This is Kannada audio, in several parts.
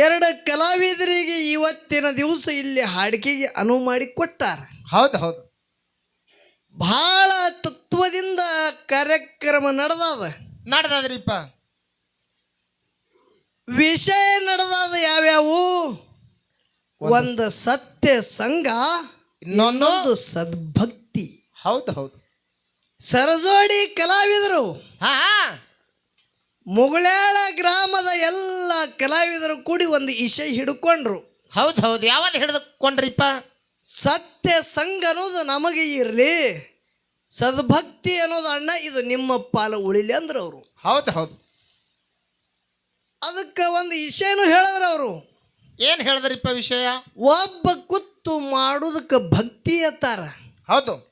ಎರಡು ಕಲಾವಿದರಿಗೆ ಇವತ್ತಿನ ದಿವಸ ಇಲ್ಲಿ ಹಾಡಿಕೆಗೆ ಅನುವು ಮಾಡಿ ಕೊಟ್ಟಾರ. ಹೌದು ಹೌದು. ಬಹಳ ತತ್ವದಿಂದ ಕಾರ್ಯಕ್ರಮ ನಡೆದದ. ನಡ್ದದ್ರಿಪ್ಪ. ವಿಷಯ ನಡೆದದ ಯಾವ್ಯಾವು? ಒಂದು ಸತ್ಯ ಸಂಘ ಇನ್ನೊಂದು ಸದ್ಭಕ್ತಿ. ಹೌದು ಹೌದು. ಸರಜೋಡಿ ಕಲಾವಿದರು. ಹಾ. ಮುಗಳಾಳ ಗ್ರಾಮದ ಎಲ್ಲ ಕಲಾವಿದರು ಕೂಡಿ ಒಂದು ಇಶೆ ಹಿಡ್ಕೊಂಡ್ರು. ಹೌದು ಹೌದು ಯಾವಾಗ ಹಿಡಿದುಕೊಂಡ್ರಿಪ್ಪ? ಸತ್ಯ ಸಂಘ ಅನ್ನೋದು ನಮಗೆ ಇರಲಿ ಸದ್ಭಕ್ತಿ ಅನ್ನೋದು ಅಣ್ಣ ಇದು ನಿಮ್ಮ ಪಾಲು ಉಳಿಲಿ ಅಂದ್ರು ಅವರು. ಹೌದು ಹೌದು. ಅದಕ್ಕೆ ಒಂದು ಇಶೆನು ಹೇಳಿದ್ರು ಅವರು. ಏನು ಹೇಳಿದ್ರಿಪ್ಪ ವಿಷಯ? ಒಬ್ಬ ಕುತ್ತು ಮಾಡುದಕ್ಕೆ ಭಕ್ತಿ ಅತ್ತಾರ ಹೌದು.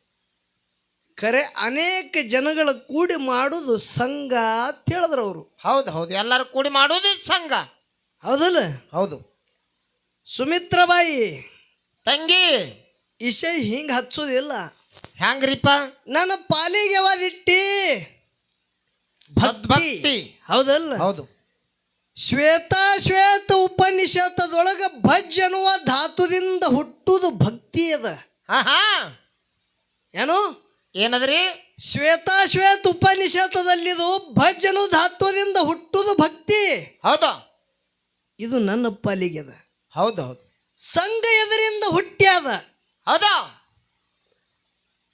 ಖರೆ ಅನೇಕ ಜನಗಳ ಕೂಡಿ ಮಾಡೋದು ಸಂಘ ಅಂತ ಹೇಳಿದ್ರು ಅವರು. ಹೌದು ಹೌದು. ಎಲ್ಲರೂ ಕೂಡಿ ಮಾಡೋದು ಸಂಘ. ಹೌದಲ್ಲ? ಹೌದು. ಸುಮಿತ್ರಬಾಯಿ ತಂಗಿ ಇಶೆ ಹಿಂಗೆ ಹಚ್ಚೋದಿಲ್ಲ. ಹ್ಯಾಂಗ್ರಿಪ್ಪ? ನನ್ನ ಪಾಲಿಗೆ ಯಾವದಿಟ್ಟಿ ಸದ್ಭಕ್ತಿ. ಹೌದಲ್ಲ? ಹೌದು. ಶ್ವೇತ ಶ್ವೇತ ಉಪನಿಷತ್ತದೊಳಗ ಭಜ್ ಅನ್ನುವ ಧಾತುದಿಂದ ಹುಟ್ಟುದು ಭಕ್ತಿ ಅದ. ಹಾ ಹಾ ಏನು? ಏನದ್ರಿ? ಶ್ವೇತ ಶ್ವೇತ ಉಪನಿಷತ್ತದಲ್ಲಿದು ಧಾತ್ವದಿಂದ ಹುಟ್ಟುದು ಭಕ್ತಿ. ಹೌದ? ಇದು ನನ್ನ ಪಾಲಿಗೆ ಅದ ಹೌದು ಹೌದು. ಸಂಘ ಎದರಿಂದ ಹುಟ್ಟ್ಯಾದ. ಹೌದ?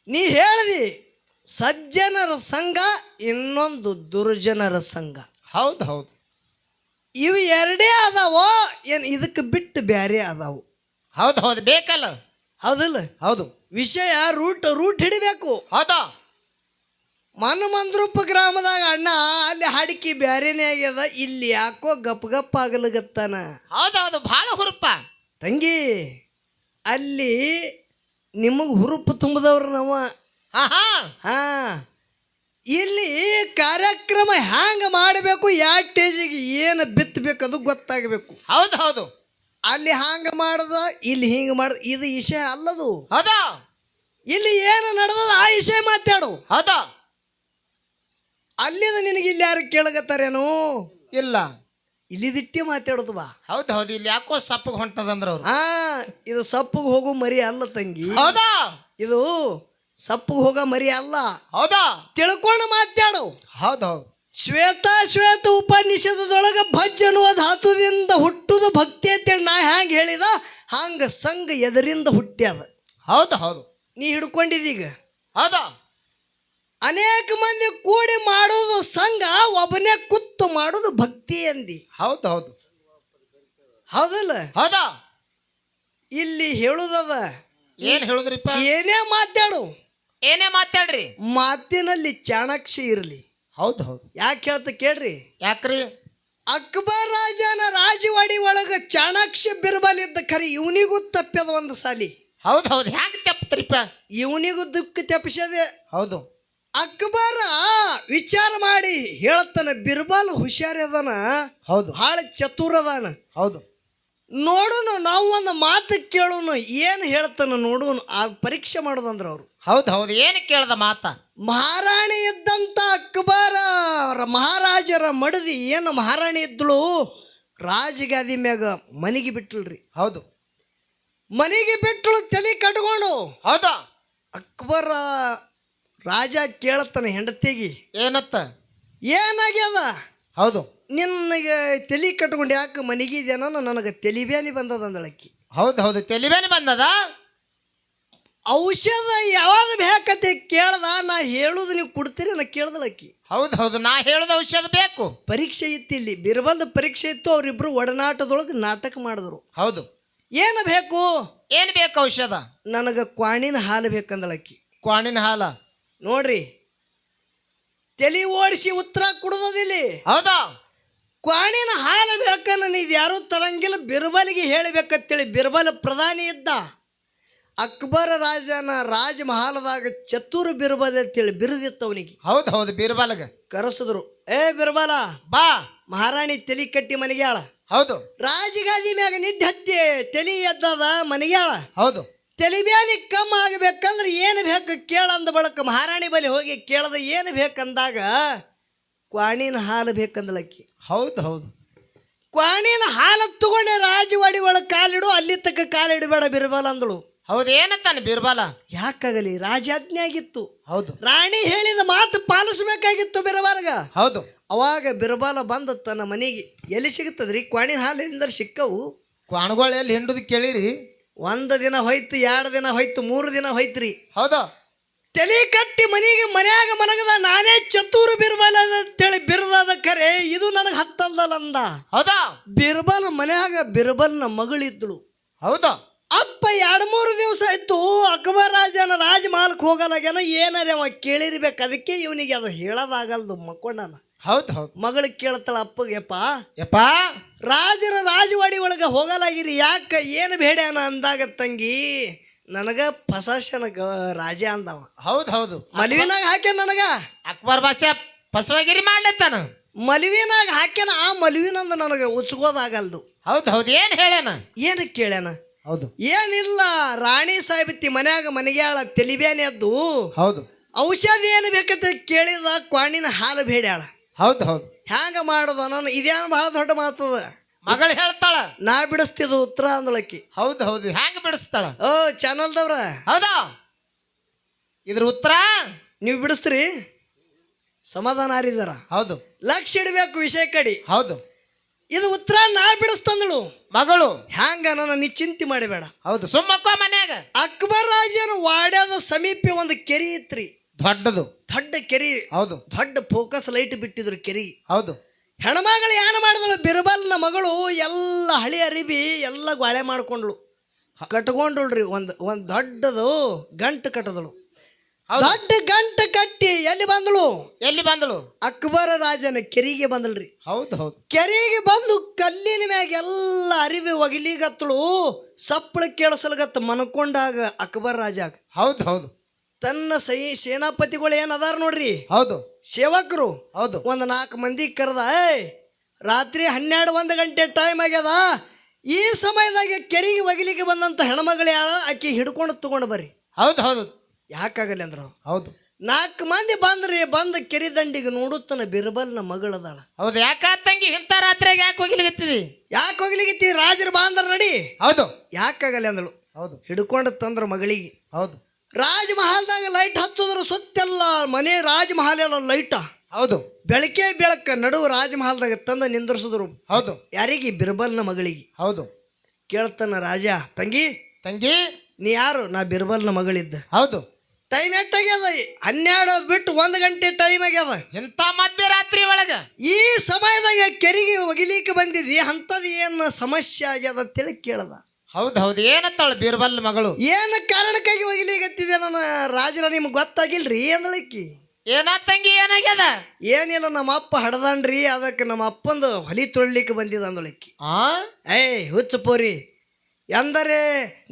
ನೀ ಹೇಳ್ದಿ ಸಜ್ಜನರ ಸಂಘ ಇನ್ನೊಂದು ದುರ್ಜನರ ಸಂಘ. ಹೌದು ಹೌದು. ಇವು ಎರಡೇ ಅದಾವ ಏನು ಇದಕ್ಕೆ ಬಿಟ್ಟು ಬ್ಯಾರೆ ಅದಾವು ಹೌದು ಹೌದು ಬೇಕಲ್ಲ? ಹೌದಿಲ್ಲ? ಹೌದು. ವಿಷಯ ರೂಟ್ ರೂಟ್ ಹಿಡಿಬೇಕು. ಹೌದಾ ಮನುಮಂದ್ರೂಪ ಗ್ರಾಮದಾಗ ಅಣ್ಣ ಅಲ್ಲಿ ಹಡಿಕೆ ಬ್ಯಾರೇನೇ ಆಗ್ಯದ ಇಲ್ಲಿ ಯಾಕೋ ಗಪ್ ಗಪ್ ಆಗಲಗತ್ತಾನ. ಹೌದು ಹೌದು ಭಾಳ ಹುರುಪ. ತಂಗಿ ಅಲ್ಲಿ ನಿಮಗೆ ಹುರುಪು ತುಂಬಿದವ್ರು ನಾವು. ಹಾ ಹಾ. ಹಾ. ಇಲ್ಲಿ ಕಾರ್ಯಕ್ರಮ ಹ್ಯಾಂಗ ಮಾಡಬೇಕು ಯಾವ ಟೇಜಿಗೆ ಏನು ಬಿತ್ತಬೇಕು ಅದು ಗೊತ್ತಾಗಬೇಕು. ಹೌದು ಹೌದು. ಅಲ್ಲಿ ಹಾಂಗ ಮಾಡ್ದ ಇಲ್ಲಿ ಹಿಂಗೆ ಮಾಡ್ದ ಇದು ವಿಷಯ ಅಲ್ಲದು. ಹೌದು. ಇಲ್ಲಿ ಏನು ನಡೆದದ ಆ ವಿಷಯ ಮಾತಾಡು. ಅದ ಅಲ್ಲಿದ ನಿನಗೆ ಇಲ್ಲಿ ಯಾರು ಕೇಳಗತ್ತಾರೇನು ಇಲ್ಲ. ಇಲ್ಲಿದಿಟ್ಟಿ ಮಾತಾಡೋದು ಬಾ. ಹೌದು ಹೌದು. ಇಲ್ಲಿ ಯಾಕೋ ಸಪ್ಪಗೆ ಹೊಂಟದಂದ್ರ ಅವ್ರು. ಹಾ ಇದು ಸಪ್ಪಗೆ ಹೋಗು ಮರಿ ಅಲ್ಲ ತಂಗಿ. ಹೌದಾ? ಇದು ಸಪ್ಪಗೆ ಹೋಗ ಮರಿ ಅಲ್ಲ. ಹೌದಾ? ತಿಳ್ಕೊಂಡು ಮಾತಾಡು. ಹೌದು ಹೌದು. ಶ್ವೇತ ಶ್ವೇತ ಉಪನಿಷದೊಳಗ ಭಜ್ ಅನ್ನುವ ಧಾತುದಿಂದ ಹುಟ್ಟುದು ಭಕ್ತಿ ಅಂತೇಳಿ ನಾ ಹ್ಯಾಂಗ ಹೇಳಿದ ಹಂಗ ಸಂಘ ಎದರಿಂದ ಹುಟ್ಟ್ಯಾದ. ಹೌದು ಹೌದು. ನೀ ಹಿಡ್ಕೊಂಡಿದೀಗ ಹೌದಾ? ಅನೇಕ ಮಂದಿ ಕೂಡಿ ಮಾಡೋದು ಸಂಘ ಒಬ್ಬನೇ ಕುತ್ತು ಮಾಡೋದು ಭಕ್ತಿ ಅಂದಿ. ಹೌದು ಹೌದು. ಹೌದಲ್ಲ? ಹೌದಾ? ಇಲ್ಲಿ ಹೇಳುದದ ಏನ್ ಹೇಳುದ್ರಿಪ್ಪ? ಏನೇ ಮಾತಾಡು. ಏನೇ ಮಾತಾಡ್ರಿ? ಮಾತಿನಲ್ಲಿ ಚಾಣಾಕ್ಷಿ ಇರಲಿ. ಹೌದು ಹೌದು. ಯಾಕೆ ಹೇಳ್ತ ಕೇಳ್ರಿ? ಯಾಕ್ರಿ? ಅಕ್ಬರ್ ರಾಜನ ರಾಜವಾಡಿ ಒಳಗ ಚಾಣಾಕ್ಷ ಬಿರ್ಬಲಿದ್ದ ಖರೆ ಇವನಿಗೂ ತಪ್ಪ್ಯದ ಒಂದು ಸಾಲಿ. ಹೌದು ಹೌದು. ಹ್ಯಾಂಗ ತೆಪ್ತರಿಪ್ಪ? ಇವನಿಗೂ ದುಃಖ ತಪ್ಪಿಸದೆ ಹೌದು. ಅಕ್ಬರ ವಿಚಾರ ಮಾಡಿ ಹೇಳ್ತಾನ ಬಿರ್ಬಲ್ ಹುಷಾರ್ ಅದಾನ ಹೌದು. ಬಹಳ ಚತುರ ಅದಾನ. ಹೌದು. ನೋಡೋಣ ನಾವು ಒಂದು ಮಾತು ಕೇಳೋಣ ಏನು ಹೇಳ್ತಾನ ನೋಡೋಣ ಆ ಪರೀಕ್ಷೆ ಮಾಡೋದಂದ್ರ ಅವರು. ಹೌದು ಹೌದು. ಏನು ಕೇಳ್ದ ಮಾತ? ಮಹಾರಾಣಿ ಇದ್ದಂತ ಅಕ್ಬರ ಮಹಾರಾಜರ ಮಡದಿ ಏನು ಮಹಾರಾಣಿ ಇದ್ದಳು ರಾಜಗಾದಿ ಮ್ಯಾಗ ಮನೆಗೆ ಬಿಟ್ಟಳ್ರಿ ಹೌದು. ಮನೆಗೆ ಬಿಟ್ಟಳು ತಲೆ ಕಟ್ಕೊಂಡು. ಹೌದಾ? ಅಕ್ಬರ ರಾಜ ಕೇಳತ್ತಾನೆ ಹೆಂಡತಿಗೆ. ಏನತ್ತ? ಏನಾಗ್ಯದ? ಹೌದು. ನಿನಗೆ ತಲೆ ಕಟ್ಕೊಂಡು ಯಾಕೆ ಮನೆಗಿದೇನೋ ನನಗೆ ತಲೆ ಬ್ಯಾನಿ ಬಂದದ ಅಂದಳಕ್ಕಿ ಹೌದು ಹೌದು. ತೆಲಿಬೇನೆ ಬಂದದ? ಔಷಧ ಯಾವಾಗ ಬೇಕತ್ತೆ ಕೇಳ್ದ ನಾ ಹೇಳುದು ನೀವು ಕೊಡ್ತೀರಿ ನಾ ಕೇಳ್ದಳಕ್ಕಿ ಹೌದು ಹೌದು. ನಾ ಹೇಳದ ಔಷಧ ಬೇಕು. ಪರೀಕ್ಷೆ ಇತ್ತು ಇಲ್ಲಿ. ಬಿರ್ಬಲ್ದ ಪರೀಕ್ಷೆ ಇತ್ತು. ಅವರಿಬ್ರು ಒಡನಾಟದೊಳಗೆ ನಾಟಕ ಮಾಡಿದ್ರು. ಹೌದು. ಏನು ಬೇಕು? ಏನು ಬೇಕು ಔಷಧ? ನನಗೆ ಕ್ವಾಣಿನ ಹಾಲು ಬೇಕಂದಳಕ್ಕಿ ಕ್ವಾಣಿನ ಹಾಲ? ನೋಡ್ರಿ ತಲೆ ಓಡಿಸಿ ಉತ್ತರ ಕೊಡೋದಿಲ್ಲಿ ಹೌದಾ? ಕ್ವಾಣಿನ ಹಾಲು ಬೇಕನ್ನ ಇದು ಯಾರೂ ತರಂಗಿಲ್ಲ ಬಿರ್ಬಲಿಗೆ ಹೇಳಬೇಕಂತೇಳಿ ಬಿರ್ಬಲ್ ಪ್ರಧಾನಿ ಇದ್ದ. ಅಕ್ಬರ ರಾಜನ ರಾಜ ಮಹಾಲದಾಗ ಚತುರ ಬಿರ್ಬಲ್ ಅಂತೇಳಿ ಬಿರುದಿತ್ತು ಅವನಿಗೆ. ಹೌದು ಹೌದು ಬಿರ್ಬಲ್ಗೆ. ಕರೆಸಿದ್ರು ಏ ಬಿರ್ಬಲ ಬಾ. ಮಹಾರಾಣಿ ತಲೆ ಕಟ್ಟಿ ಮನೆಗ್ಯಾಳ ಹೌದು. ರಾಜಗಾದಿ ಮ್ಯಾಗ ನಿದ್ದೆ ಹತ್ತಿ ತಲಿ ಎದ್ದದ ಮನೆಯಾಳ. ಹೌದು. ತಲಿಬ್ಯಾನಿ ಕಮ್ಮ ಆಗ್ಬೇಕಂದ್ರೆ ಏನು ಬೇಕು ಕೇಳಂದ ಬಳಕ ಮಹಾರಾಣಿ ಬಳಿ ಹೋಗಿ ಕೇಳದ ಏನು ಬೇಕಂದಾಗ ಕ್ವಾಣಿನ ಹಾಲು ಬೇಕಂದಳಕ್ಕಿ ಹೌದು ಹೌದು. ಕ್ವಾಣಿನ ಹಾಲು ತಗೊಂಡೆ ರಾಜವಾಡಿ ಒಳಗೆ ಕಾಲಿಡು ಅಲ್ಲಿ ತಕ್ಕ ಕಾಲಿಡಬೇಡ ಬಿರ್ಬಲ ಅಂದಳು. ಹೌದು ಏನತ್ತಾನೆ ಬಿರ್ಬಲ? ಯಾಕಾಗಲಿ? ರಾಜಾಜ್ಞೆ ಆಗಿತ್ತು. ಹೌದು. ರಾಣಿ ಹೇಳಿದ ಮಾತು ಪಾಲಿಸಬೇಕಾಗಿತ್ತು ಬಿರಬಾರ್ಗ ಹೌದು. ಅವಾಗ ಬಿರಬಾಲ ಬಂದ ತನ್ನ ಮನೆಗೆ ಎಲ್ಲಿ ಸಿಗುತ್ತದ್ರಿ? ಕ್ವಾಣಿನ ಹಾಲಿಂದ ಸಿಕ್ಕವು. ಕ್ವಾಣಗಳು ಎಲ್ಲಿ ಹಿಂಡುದು ಕೇಳಿರಿ. ಒಂದು ದಿನ ಹೋಯ್ತು ಎರಡು ದಿನ ಹೋಯ್ತು ಮೂರು ದಿನ ಹೋಯ್ತ್ರಿ. ಹೌದಾ? ತಲೆ ಕಟ್ಟಿ ಮನೆಗೆ ಮನ್ಯಾಗ ಮನಗದ ನಾನೇ ಚತುರು ಅಂತ ಅಂತೇಳಿ ಬಿರ್ದಾದ ಕರೆ ಇದು ನನಗೆ ಹತ್ತಲ್ದಲ್ಲ ಅಂದ ಹೌದಾ? ಬಿರ್ಬಲ್ ಮನ್ಯಾಗ ಬಿರ್ಬಲ್ನ ಮಗಳಿದ್ಳು. ಹೌದಾ? ಅಪ್ಪ ಎರಡು ಮೂರು ದಿವಸ ಆಯ್ತು ಅಕ್ಬರ್ ರಾಜನ ರಾಜಮಹಲ್ಗೆ ಹೋಗಲಾಗ್ಯಾನ ಏನಾರ ಅವ ಕೇಳಿರ್ಬೇಕು ಅದಕ್ಕೆ ಇವನಿಗೆ ಅದು ಹೇಳೋದಾಗಲ್ದು ಮಕ್ಕೊಂಡನ. ಹೌದು ಹೌದು. ಮಗಳು ಕೇಳ್ತಾಳ ಅಪ್ಪಗೆಪ್ಪ ಯಪ್ಪ ರಾಜರ ರಾಜವಾಡಿ ಒಳಗೆ ಹೋಗಲಾಗಿರಿ ಯಾಕೆ ಏನು ಬೇಡ್ಯಾನ ಅಂದಾಗ ತಂಗಿ ನನಗ ಪಸಾಶನ ರಾಜ ಅಂದವ. ಹೌದು ಹೌದು. ಮಲಿವಿನಾಗ ಹಾಕ್ಯಾನ ನನಗ? ಅಕ್ಬರ್ ಬಾಷಾ ಪಸವಾಗಿರಿ ಮಾಡ್ಲತ್ತಾನ? ಮಲಿವಿನಾಗ ಹಾಕ್ಯನ ಆ ಮಲಿವಿನಂದ ನನಗೆ ಉಚ್ಕೋದಾಗಲ್ದು ಹೌದು ಹೌದು ಏನ್ ಹೇಳ್ಯಾನ? ಏನಕ್ಕೆ ಕೇಳ್ಯಾನ? ಹೌದು. ಏನಿಲ್ಲ ರಾಣಿ ಸಾಹಿಬತಿ ಮನ್ಯಾಗ ಮನೆಗ್ಯಾಳ ತೆಲಿಬೇನೆ ಎದ್ದು ಹೌದು. ಔಷಧಿ ಏನು ಬೇಕಂತ ಕೇಳಿದ ಕ್ವಾಣಿನ ಹಾಲು ಬೇಡ್ಯಾಳ. ಹೌದು ಹೌದು. ಹ್ಯಾಂಗ ಮಾಡೋದು ನಾನು ಇದೇನು ಬಹಳ ದೊಡ್ಡ ಮಾತದ. ಮಗಳು ಹೇಳ್ತಾಳ. ನಾ ಬಿಡಿಸ್ತಿದ ಉತ್ತರ ಅಂದಳಕ್ಕಿ ಹೌದು ಹೌದು. ಹ್ಯಾಂಗ ಬಿಡಿಸ್ತಾಳ? ಓ ಚಾನಲ್ದವ್ರ. ಹೌದಾ? ಇದ್ರ ಉತ್ತರ? ನೀವು ಬಿಡಿಸ್ತೀರಿ? ಸಮಾಧಾನ ಆರಿ ಜರ. ಹೌದು. ಲಕ್ಷ ಇಡಬೇಕು ವಿಷಯ ಕಡಿ. ಹೌದು. ಇದು ಉತ್ತರ ನಾ ಬಿಡಿಸ್ತಂದಳು. ಮಗಳು. ಹ್ಯಾಂಗ ನನ್ನ ಚಿಂತೆ ಮಾಡಬೇಡ. ಹೌದು. ಸುಮ್ಮಕ್ಕ ಮನ್ಯಾಗ. ಅಕ್ಬರ್ ರಾಜನ ವಾಡ್ಯಾದ ಸಮೀಪ ಒಂದು ಕೆರಿ ಇತ್ರಿ. ದೊಡ್ಡದು. ದೊಡ್ಡ ಕೆರಿ ಹೌದು. ದೊಡ್ಡ ಫೋಕಸ್ ಲೈಟ್ ಬಿಟ್ಟಿದ್ರು ಕೆರಿ. ಹೌದು. ಹೆಣ್ಮಗಳು ಏನು ಮಾಡಿದಳು ಬಿರ್ಬಲ್ನ ಮಗಳು ಎಲ್ಲ ಹಳಿ ಅರಿಬಿ ಎಲ್ಲ ಗಾಳೆ ಮಾಡ್ಕೊಂಡ್ಳು. ಕಟ್ಕೊಂಡ್ರಿ ಒಂದು ಒಂದು ದೊಡ್ಡದು ಗಂಟು ಕಟ್ಟದಳು ದೊಡ್ಡ ಗಂಟು ಕಟ್ಟಿ ಎಲ್ಲಿ ಬಂದಳು? ಎಲ್ಲಿ ಬಂದಳು? ಅಕ್ಬರ ರಾಜನ ಕೆರಿಗೆ ಬಂದಳ್ರಿ. ಹೌದು ಹೌದು. ಕೆರಿಗೆ ಬಂದು ಕಲ್ಲಿನ ಮ್ಯಾಗ ಎಲ್ಲ ಅರಿವಿ ಒಗಿಲಿಗತ್ತಳು. ಸಪ್ಪಳ ಕೇಳಿಸಲ್ಗತ್ತ ಮನ್ಕೊಂಡಾಗ ಅಕ್ಬರ್ ರಾಜಾಗ ಹೌದು ಹೌದು. ತನ್ನ ಸೈ ಸೇನಾಪತಿಗಳು ಏನು ಅದಾರ ನೋಡ್ರಿ? ಹೌದು. ಸೇವಕರು. ಹೌದು. ಒಂದು ನಾಲ್ಕು ಮಂದಿ ಕರೆದ ರಾತ್ರಿ ಹನ್ನೆರಡು ಒಂದು ಗಂಟೆ ಟೈಮ್ ಆಗ್ಯದ? ಈ ಸಮಯದಾಗ ಕೆರೆಗೆ ಒಗಿಲಿಕ್ಕೆ ಬಂದಂಥ ಹೆಣ್ಮಗಳು ಆಕಿ ಹಿಡ್ಕೊಂಡು ತಗೊಂಡು ಬರ್ರಿ. ಹೌದು ಹೌದು. ಯಾಕಾಗಲಿ ಅಂದ್ರು? ಹೌದು. ನಾಲ್ಕು ಮಂದಿ ಬಂದ್ರಿ ಬಂದ ಕೆರೆ ದಂಡಿಗೆ ನೋಡುತ್ತನ ಬಿರ್ಬಲ್ನ ಮಗಳದಾಳ. ಹೌದು ಯಾಕ ತಂಗಿ ಇಂಥ ರಾತ್ರಿಯಾಗ ಯಾಕೆ ಹೋಗಿಲಿಗತ್ತಿದಿ ಯಾಕೆ ಹೋಗ್ಲಿಕ್ಕೆ ರಾಜರು ಬಾಂದ್ರ ನಡಿ. ಹೌದು. ಯಾಕಾಗಲಿ ಅಂದಳು. ಹೌದು. ಹಿಡ್ಕೊಂಡು ತಂದ್ರ ಮಗಳಿಗೆ. ಹೌದು. ರಾಜಮಹಲ್ದಾಗ ಲೈಟ್ ಹಚ್ಚೋದ್ರ ಸುತ್ತೆಲ್ಲ ಮನೆ ರಾಜಮಹಲ್ ಎಲ್ಲ ಲೈಟ. ಹೌದು. ಬೆಳಕೆ ಬೆಳಕ ನಡುವು ರಾಜಮಹಲ್ದಾಗ ತಂದ ನಿಂದ್ರಿಸಿದ್ರು. ಹೌದು. ಯಾರಿಗೆ? ಬಿರ್ಬಲ್ನ ಮಗಳಿಗೆ. ಹೌದು. ಕೇಳ್ತಾನ ರಾಜ ತಂಗಿ ತಂಗಿ ನೀ ಯಾರು? ನಾ ಬಿರ್ಬಲ್ನ ಮಗಳಿದ್ದ. ಹೌದು. ಟೈಮ್ ಎಷ್ಟಾಗ್ಯದ? ಹನ್ನೆರಡು ಬಿಟ್ಟು ಒಂದು ಗಂಟೆ ಟೈಮ್ ಆಗ್ಯದ. ಇಂಥ ಮಧ್ಯರಾತ್ರಿ ಒಳಗ? ಈ ಸಮಯದಾಗ ಕೆರಿಗೆ ಒಗಿಲಿಕ್ಕೆ ಬಂದಿದ್ದಿ ಅಂಥದ್ದು ಏನು ಸಮಸ್ಯೆ ಆಗ್ಯದ ತಿಳಿ ಕೇಳ್ದ. ಹೌದು ಹೌದು. ಏನತ್ತಾಳ ಬೀರ್ಬಲ್ ಮಗಳು? ಏನು ಕಾರಣಕ್ಕಾಗಿ ಒಗಿಲಿಗತ್ತಿದೆ ನನ್ನ ರಾಜರ ನಿಮ್ಗೆ ಗೊತ್ತಾಗಿಲ್ರಿ? ಅಂದಳಿಕ್ಕಿ ಏನ ತಂಗಿ ಏನಾಗ್ಯದ? ಏನಿಲ್ಲ ನಮ್ಮ ಅಪ್ಪ ಹಡದಾನ್ರಿ. ಅದಕ್ಕೆ ನಮ್ಮ ಅಪ್ಪಂದು ಹೊಲಿ ತೊಳ್ಲಿಕ್ಕೆ ಬಂದಿದ್ದ ಅಂದಳಿಕ್ಕಿ ಆ? ಏಯ್ ಹುಚ್ಚ ಪೋರಿ. ಎಂದರೆ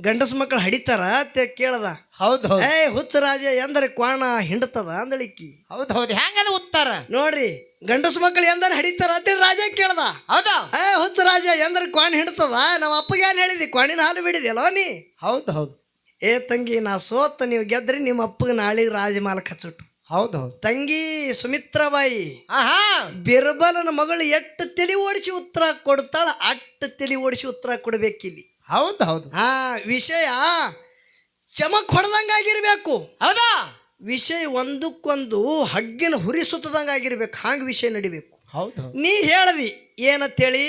ಗಂಡಸ ಮಕ್ಕಳು ಹಡಿತಾರ ಅಂತ ಕೇಳ್ದ. ಹೌದು ಏಯ್ ಹುಚ್ಚ ರಾಜ ಎಂದರೆ ಕ್ವಾಣ ಹಿಂಡತದ ಅಂದಳಿಕ್ಕಿ ಹೌದು ಹೌದು. ಹೆಂಗದ ಉತ್ತರ? ನೋಡ್ರಿ ಗಂಡಸ ಮಕ್ಕಳು ಎಂದರೆ ಹಡಿತಾರ ಅಂತೇಳಿ ರಾಜ ಕೇಳ್ದ. ಹೌದು? ಏ ಹುಚ್ಚ ರಾಜ ಎಂದರೆ ಕ್ವಾಣ ಹಿಂಡ್ತದ? ನಮ್ಮ ಅಪ್ಪಗೆ ಏನು ಹೇಳಿದಿ? ಕ್ವಾಣಿನ ಹಾಲು ಬಿಡಿದಿಲ್ಲ ನೀ? ಹೌದು ಹೌದು. ಏ ತಂಗಿ ನಾ ಸೋತ ನೀವು ಗೆದ್ರಿ ನಿಮ್ಮ ಅಪ್ಪಗೆ ನಾಳೆ ರಾಜಮಾಲಕ್ ಹಚ್ಚುಟ್ಟು ಹೌದು ಹೌದು. ತಂಗಿ ಸುಮಿತ್ರಾಬಾಯಿ ಆಹಾ! ಬಿರ್ಬಲನ ಮಗಳು ಎಟ್ಟು ತಲೆ ಓಡಿಸಿ ಉತ್ತರ ಕೊಡ್ತಾಳ ಅಟ್ಟು ತಲೆ ಓಡಿಸಿ ಉತ್ತರ ಕೊಡ್ಬೇಕಿಲ್ಲಿ. ಹೌದು ಹೌದು. ಆ ವಿಷಯ ಚಮಕ್ ಹೊಡೆದಂಗಾಗಿರ್ಬೇಕು. ಹೌದಾ? ವಿಷಯ ಒಂದಕ್ಕೊಂದು ಹಗ್ಗಿನ ಹುರಿ ಸುತ್ತದಂಗಾಗಿರ್ಬೇಕು. ಹಾಂಗೆ ವಿಷಯ ನಡಿಬೇಕು. ಹೌದು ನೀ ಹೇಳ್ದಿ ಏನಂತೇಳಿ?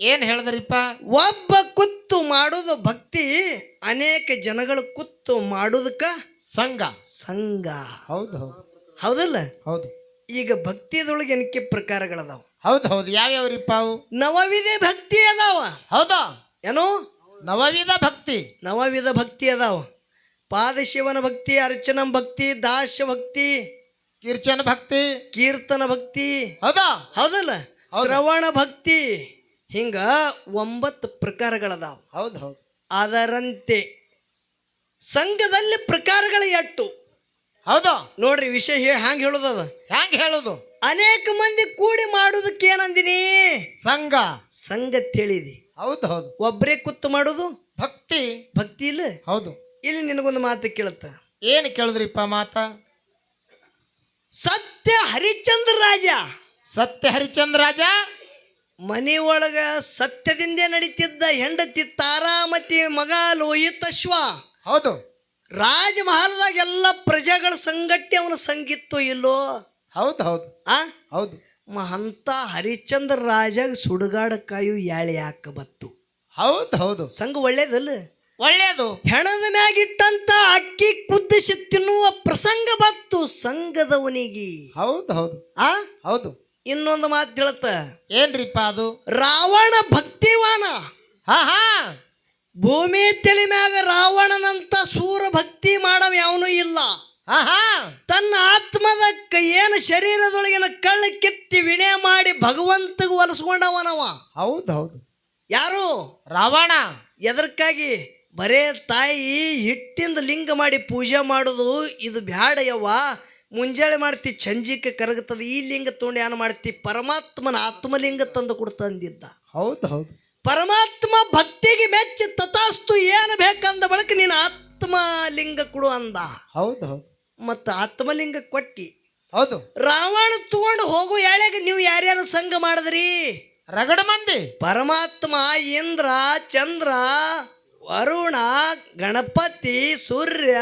ಏನು ಹೇಳಿದ್ರಿಪ್ಪ? ಒಬ್ಬ ಕುತ್ತು ಮಾಡೋದು ಭಕ್ತಿ ಅನೇಕ ಜನಗಳು ಕುತ್ತು ಮಾಡೋದಕ್ಕ ಸಂಘ. ಸಂಘ. ಹೌದು ಹೌದು. ಹೌದಲ್ಲ? ಹೌದು. ಈಗ ಭಕ್ತಿಯದೊಳಗೆ ಏನಕ್ಕೆ ಪ್ರಕಾರಗಳದಾವ? ಹೌದು ಹೌದು. ಯಾವ್ಯಾವ್ರಿಪ್ಪ ಅವು? ನವವಿದೆ ಭಕ್ತಿ ಅದಾವ. ಹೌದಾ? ಏನೋ? ನವವಿಧ ಭಕ್ತಿ. ನವವಿಧ ಭಕ್ತಿ ಅದಾವ. ಪಾದಶಿವನ ಭಕ್ತಿ ಅರ್ಚನ ಭಕ್ತಿ ದಾಸ್ಯ ಭಕ್ತಿ ಕೀರ್ತನ ಭಕ್ತಿ. ಕೀರ್ತನ ಭಕ್ತಿ. ಹೌದಾ? ಹೌದಲ್ಲ? ಶ್ರವಣ ಭಕ್ತಿ. ಹಿಂಗ ಒಂಬತ್ತು ಪ್ರಕಾರಗಳದಾವ. ಹೌದು ಹೌದು. ಅದರಂತೆ ಸಂಘದಲ್ಲಿ ಪ್ರಕಾರಗಳು ಎಟ್ಟು. ಹೌದು. ನೋಡ್ರಿ ವಿಷಯ ಹ್ಯಾಂಗ ಹೇಳೋದದ? ಹ್ಯಾಂಗ ಹೇಳುದು? ಅನೇಕ ಮಂದಿ ಕೂಡಿ ಮಾಡೋದಕ್ಕೆ ಏನಂದಿನಿ ಸಂಘ ಸಂಘ ತಿಳಿದಿ ಹೌದು ಹೌದು. ಒಬ್ಬರೇ ಕುತ್ತು ಮಾಡೋದು? ಭಕ್ತಿ. ಭಕ್ತಿ ಇಲ್ಲ? ಹೌದು. ಇಲ್ಲಿ ನಿನಗೊಂದು ಮಾತು ಕೇಳುತ್ತ. ಏನು ಕೇಳಿದ್ರಿಪ್ಪ ಮಾತ? ಸತ್ಯ ಹರಿಶ್ಚಂದ್ರ ರಾಜ. ಸತ್ಯ ಹರಿಚಂದ್ರ ರಾಜ? ಮನೆಯೊಳಗ ಸತ್ಯದಿಂದ ನಡೀತಿದ್ದ ಹೆಂಡತಿ ತಾರಾಮತಿ ಮಗ ಲೋಹಿತ್ ಅಶ್ವ ಹೌದು. ರಾಜಮಹಲ್ದಾಗ ಎಲ್ಲ ಪ್ರಜೆಗಳ ಸಂಘಟ್ಟಿ ಅವನ ಸಂಗಿತ್ತು ಇಲ್ಲೋ? ಹೌದು ಹೌದು. ಆ? ಹೌದು. ಮ- ಅಂತ ಹರಿಶ್ಚಂದ್ರ ರಾಜಾಗ ಸುಡುಗಾಡ ಕಾಯು ಯಾಳೆ ಯಾಕ ಬತ್ತು? ಹೌದು ಹೌದು. ಸಂಘ ಒಳ್ಳೇದಲ್ಲ? ಒಳ್ಳೇದು. ಹೆಣದ ಮ್ಯಾಗಿಟ್ಟಂತ ಅಕ್ಕಿ ಕುದ್ದಿಸಿ ತಿನ್ನುವ ಪ್ರಸಂಗ ಬತ್ತು ಸಂಘದವನಿಗೆ. ಹೌದು ಹೌದು. ಆ? ಹೌದು. ಇನ್ನೊಂದು ಮಾತು ಹೇಳತ್ತ ಏನ್ರಿಪ್ಪ ಅದು? ರಾವಣ ಭಕ್ತಿವಾನ. ಹಾ ಹಾ. ಭೂಮಿ ತಲೆ ಮ್ಯಾಗ ರಾವಣನಂತ ಸೂರ ಭಕ್ತಿ ಮಾಡವ ಯಾವನೂ ಇಲ್ಲ. ತನ್ನ ಆತ್ಮದ ಏನು ಶರೀರದೊಳಗಿನ ಕಳ್ಳ ಕಿತ್ತಿ ವಿಣೆ ಮಾಡಿ ಭಗವಂತಗ ಒಲಿಸ್ಕೊಂಡವನವ. ಹೌದು ಹೌದು ಯಾರು? ರಾವಣ. ಎದಕ್ಕಾಗಿ ಬರೇ ತಾಯಿ ಹಿಟ್ಟಿಂದ ಲಿಂಗ ಮಾಡಿ ಪೂಜೆ ಮಾಡೋದು ಇದು ಬ್ಯಾಡ ಯವ್ವ ಮುಂಜಾನೆ ಮಾಡ್ತಿ ಚಂಜಿಕೆ ಕರಗುತ್ತದೆ ಈ ಲಿಂಗ ತೊಗೊಂಡು ಏನು ಮಾಡ್ತಿ? ಪರಮಾತ್ಮನ ಆತ್ಮಲಿಂಗ ತಂದು ಕೊಡ್ತಂದಿದ್ದ ಹೌದು ಹೌದು ಪರಮಾತ್ಮ ಭಕ್ತಿಗೆ ಮೆಚ್ಚಿ ತಥಾಸ್ತು ಏನು ಬೇಕಂದ ಬಳಿಕ ನೀನು ಆತ್ಮಲಿಂಗ ಕೊಡು ಅಂದ. ಹೌದು ಹೌದು ಮತ್ತು ಆತ್ಮಲಿಂಗ ಕೊಟ್ಟಿ. ಹೌದು. ರಾವಣ ತಗೊಂಡು ಹೋಗು ಯಾಳ್ಯಾಗ ನೀವು ಯಾರ್ಯಾರು ಸಂಘ ಮಾಡಿದ್ರಿ? ರಗಡ ಮಂದಿ. ಪರಮಾತ್ಮ ಇಂದ್ರ ಚಂದ್ರ ವರುಣ ಗಣಪತಿ ಸೂರ್ಯ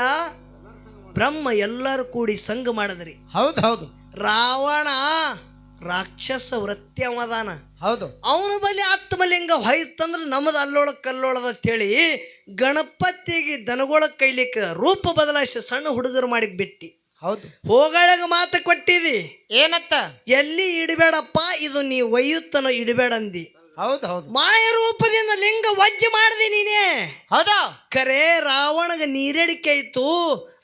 ಬ್ರಹ್ಮ ಎಲ್ಲರೂ ಕೂಡಿ ಸಂಘ ಮಾಡಿದ್ರಿ. ಹೌದು ಹೌದು. ರಾವಣ ರಾಕ್ಷಸ ವೃತ್ಯವದಾನ ಹೌದು. ಅವನ ಬಲಿ ಆತ್ಮಲಿಂಗ ಹೊಯ್ತಂದ್ರೆ ನಮ್ಮದು ಅಲ್ಲೋಳ ಕಲ್ಲೋಳದ ಅಂತೇಳಿ ಗಣಪತಿಗೆ ದನಗೋಳ ಕೈಲಿಕ್ಕೆ ರೂಪ ಬದಲಾಯಿಸಿ ಸಣ್ಣ ಹುಡುಗರು ಮಾಡಿ ಬಿಟ್ಟಿ. ಹೌದು. ಹೋಗಳಗ ಮಾತು ಕೊಟ್ಟಿದಿ? ಏನತ್ತ? ಎಲ್ಲಿ ಇಡಬೇಡಪ್ಪ ಇದು ನೀ ವಯ್ಯುತ್ತನ ಇಡಬೇಡ ಅಂದಿ. ಹೌದು ಹೌದು. ಮಾಯ ರೂಪದಿಂದ ಲಿಂಗ ವಜ್ಜೆ ಮಾಡಿದೆ ನೀನೇ. ಹೌದು. ಕರೆ ರಾವಣಗ ನೀರೇಡಿಕೆ ಆಯ್ತು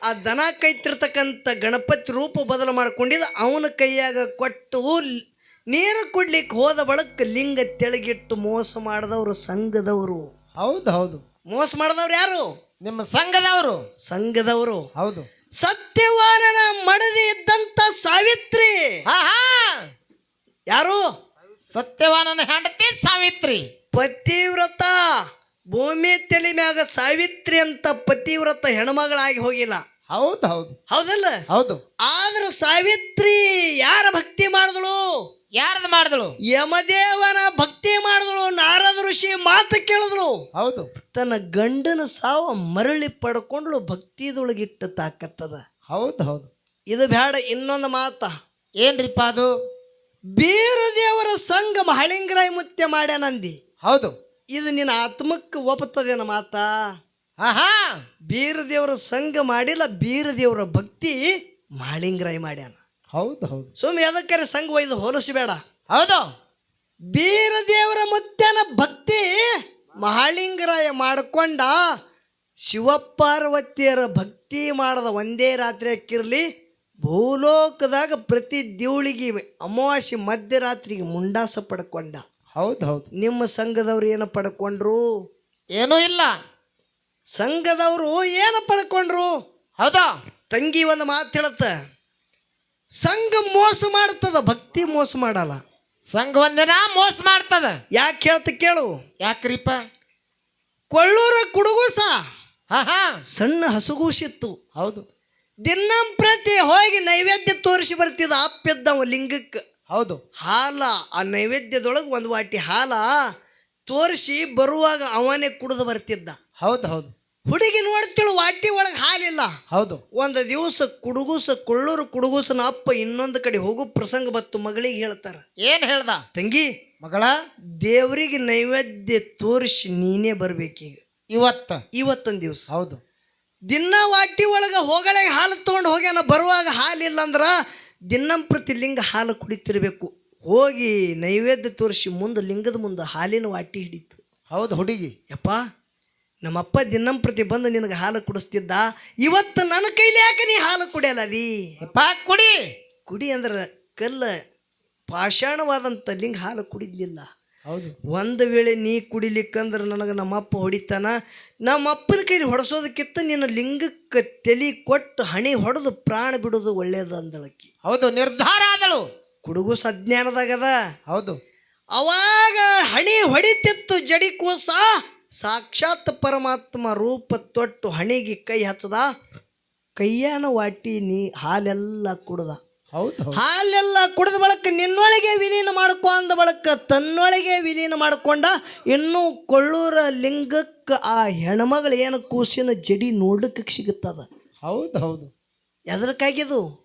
ಆ ದನ ಕೈತಿರ್ತಕ್ಕಂಥ ಗಣಪತಿ ರೂಪ ಬದಲು ಮಾಡಿಕೊಂಡಿದ್ದು ಅವನ ಕೈಯಾಗ ಕೊಟ್ಟು ನೀರು ಕುಡ್ಲಿಕ್ಕೆ ಹೋದ ಬಳಕ್ಕೆ ಲಿಂಗ ತೆಳಗಿಟ್ಟು ಮೋಸ ಮಾಡಿದವರು ಸಂಘದವರು. ಹೌದು ಹೌದು. ಮೋಸ ಮಾಡಿದವ್ರು ಯಾರು? ನಿಮ್ಮ ಸಂಘದವರು. ಸಂಘದವರು. ಹೌದು. ಸತ್ಯವಾನನ ಮಡದಿ ಇದ್ದಂತ ಸಾವಿತ್ರಿ. ಯಾರು? ಸತ್ಯವಾನನ ಹೆಂಡತಿ ಸಾವಿತ್ರಿ. ಪತಿವ್ರತ. ಭೂಮಿ ತಲೆ ಮ್ಯಾಗ ಸಾವಿತ್ರಿ ಅಂತ ಪತಿವ್ರತ ಹೆಣ್ಮಗಳಾಗಿ ಹೋಗಿಲ್ಲ. ಹೌದು ಹೌದು. ಹೌದಲ್ಲ? ಹೌದು. ಆದ್ರ ಸಾವಿತ್ರಿ ಯಾರ ಭಕ್ತಿ ಮಾಡಿದಳು? ಯಾರದ ಮಾಡಿದಳು? ಯಮದೇವನ ಭಕ್ತಿ ಮಾಡಿದಳು ನಾರದ ಋಷಿ ಮಾತು ಕೇಳಿದಳು. ಹೌದು. ತನ್ನ ಗಂಡನ ಸಾವ ಮರಳಿ ಪಡ್ಕೊಂಡ್ಳು ಭಕ್ತಿದೊಳಗಿಟ್ಟು ತಾಕತ್ತದ. ಹೌದು ಹೌದು. ಇದು ಬೇಡ ಇನ್ನೊಂದು ಮಾತ. ಏನ್ರಿಪ್ಪ ಅದು? ಬೀರು ದೇವರ ಸಂಘ ಮಹಳಿಂಗರಾಯ ಮುತ್ಯ ಮಾಡ್ಯಾನಂದಿ. ಹೌದು. ಇದು ನಿನ್ನ ಆತ್ಮಕ್ಕೆ ಒಪ್ಪತ್ತದೇನ ಮಾತಾ ಆಹಾ. ಬೀರದೇವರ ಬೀರ ದೇವರ ಸಂಘ ಮಾಡಿಲ್ಲ ಬೀರದೇವರ ಭಕ್ತಿ ಮಾಳಿಂಗ್ರೈ ಮಾಡ್ಯಾನ. ಹೌದು ಹೌದು. ಸುಮ್ಮನೆ ಅದಕ್ಕರೆ ಸಂಘ ಒಯ್ದು ಹೋಲಿಸಬೇಡ. ಹೌದು. ಬೀರದೇವರ ಮುತ್ಯನ ಭಕ್ತಿ ಮಹಾಳಿಂಗರಾಯ ಮಾಡಿಕೊಂಡ ಶಿವಪಾರ್ವತಿಯರ ಭಕ್ತಿ ಮಾಡದ ಒಂದೇ ರಾತ್ರಿ ಹಾಕಿರಲಿ ಭೂಲೋಕದಾಗ ಪ್ರತಿ ದಿವಳಿಗೆ ಅಮಾವಾಸ್ಯೆ ಮಧ್ಯರಾತ್ರಿಗೆ ಮುಂಡಾಸ ಪಡ್ಕೊಂಡ. ಹೌದು ಹೌದು. ನಿಮ್ಮ ಸಂಘದವ್ರು ಏನು ಪಡ್ಕೊಂಡ್ರು? ಏನೂ ಇಲ್ಲ. ಸಂಘದವರು ಏನು ಪಡ್ಕೊಂಡ್ರು? ಹೌದಾ? ತಂಗಿ ಒಂದು ಮಾತು ಹೇಳತ್ತ. ಸಂಘ ಮೋಸ ಮಾಡ್ತದ ಭಕ್ತಿ ಮೋಸ ಮಾಡಲ್ಲ. ಸಂಘ ಒಂದಿನ ಮೋಸ ಮಾಡ್ತದ. ಯಾಕೆ ಹೇಳ್ತ ಕೇಳು. ಯಾಕ್ರಿಪ್ಪ? ಕೊಳ್ಳೂರ ಕುಡುಗು ಸಹ ಹಾ. ಸಣ್ಣ ಹಸುಗೂಸಿತ್ತು. ಹೌದು. ದಿನಂಪ್ರತಿ ಹೋಗಿ ನೈವೇದ್ಯ ತೋರಿಸಿ ಬರ್ತಿದ್ದ ಅಪ್ಪಿದ್ದವ ಲಿಂಗಕ್ಕೆ. ಹೌದು. ಹಾಲ ಆ ನೈವೇದ್ಯದೊಳಗೆ ಒಂದು ವಾಟಿ ಹಾಲ ತೋರಿಸಿ ಬರುವಾಗ ಅವನೇ ಕುಡಿದು ಬರ್ತಿದ್ದ. ಹೌದು ಹೌದು. ಹುಡುಗಿ ನೋಡ್ತಿಳು ವಾಟಿ ಒಳಗೆ ಹಾಲಿಲ್ಲ. ಹೌದು. ಒಂದು ದಿವಸ ಕುಡುಗುಸ ಕುಳ್ಳೂರು ಕುಡುಗುಸನ ಅಪ್ಪ ಇನ್ನೊಂದು ಕಡೆ ಹೋಗು ಪ್ರಸಂಗ ಬತ್ತು ಮಗಳಿಗೆ ಹೇಳ್ತಾರ. ಏನ್ ಹೇಳ್ದ? ತಂಗಿ ಮಗಳ? ದೇವರಿಗೆ ನೈವೇದ್ಯ ತೋರಿಸಿ ನೀನೇ ಬರ್ಬೇಕೀಗ. ಇವತ್ತ? ಇವತ್ತೊಂದು ದಿವಸ. ಹೌದು. ದಿನ ವಾಟಿ ಒಳಗೆ ಹೋಗಳೆ ಹಾಲು ತಗೊಂಡು ಹೋಗ್ಯಾನ ಬರುವಾಗ ಹಾಲಿಲ್ಲ ಅಂದ್ರೆ ದಿನಂಪ್ರತಿ ಲಿಂಗ ಹಾಲು ಕುಡಿತಿರ್ಬೇಕು. ಹೋಗಿ ನೈವೇದ್ಯ ತೋರಿಸಿ ಮುಂದೆ ಲಿಂಗದ ಮುಂದೆ ಹಾಲಿನ ವಾಟಿ ಹಿಡಿತು. ಹೌದು ಹುಡುಗಿ. ಯಪ್ಪ ನಮ್ಮಪ್ಪ ದಿನಂಪ್ರತಿ ಬಂದು ನಿನಗೆ ಹಾಲು ಕುಡಿಸ್ತಿದ್ದ. ಇವತ್ತು ನನ್ನ ಕೈಲಿ ಯಾಕೆ ನೀ ಹಾಲು ಕುಡಿಯಲ್ಲ ರೀ ಯಪ್ಪ ಕುಡಿ. ಕುಡಿ ಅಂದ್ರೆ ಕಲ್ಲ ಪಾಷಾಣವಾದಂಥ ಲಿಂಗ ಹಾಲು ಕುಡಿದ್ಲಿಲ್ಲ ಹೌದು. ಒಂದು ವೇಳೆ ನೀ ಕುಡಿಲಿಕ್ಕಂದ್ರೆ ನನಗೆ ನಮ್ಮಪ್ಪ ಹೊಡಿತಾನ ನಮ್ಮಪ್ಪನ ಕೈಲಿ ಹೊಡೆಸೋದಕ್ಕಿಂತ ನಿನ್ನ ಲಿಂಗಕ್ಕೆ ತಲೆ ಕೊಟ್ಟು ಹಣೆ ಹೊಡೆದು ಪ್ರಾಣ ಬಿಡೋದು ಒಳ್ಳೇದು ಅಂದಳಕ್ಕಿ ಹೌದು ನಿರ್ಧಾರ ಆದಳು. ಕುಡುಗು ಸಜ್ಞಾನದಾಗದ ಹೌದು. ಅವಾಗ ಹಣೆ ಹೊಡಿತಿತ್ತು ಜಡಿ ಕೂಸ ಸಾಕ್ಷಾತ್ ಪರಮಾತ್ಮ ರೂಪ ತೊಟ್ಟು ಹಣೆಗೆ ಕೈ ಹಚ್ಚದ ಕೈಯಾನ ವಾಟಿ ನೀ ಹಾಲೆಲ್ಲ ಕುಡ್ದ. ಹಾಲೆಲ್ಲ ಕುಡಿದ ಬಳಕ ನಿನ್ನೊಳಗೆ ವಿಲೀನ ಮಾಡ್ಕೊ ಅಂದ ಬಳಕ ತನ್ನೊಳಗೆ ವಿಲೀನ ಮಾಡಿಕೊಂಡ ಇನ್ನೂ ಕೊಳ್ಳೂರ ಲಿಂಗಕ್ಕೆ ಆ ಹೆಣ್ಮಗಳು ಏನು ಕೂಸಿನ ಜಡಿ ನೋಡ್ಲಿಕ್ಕೆ ಸಿಗುತ್ತದ. ಹೌದು ಹೌದು. ಎದಕ್ಕಾಗಿದು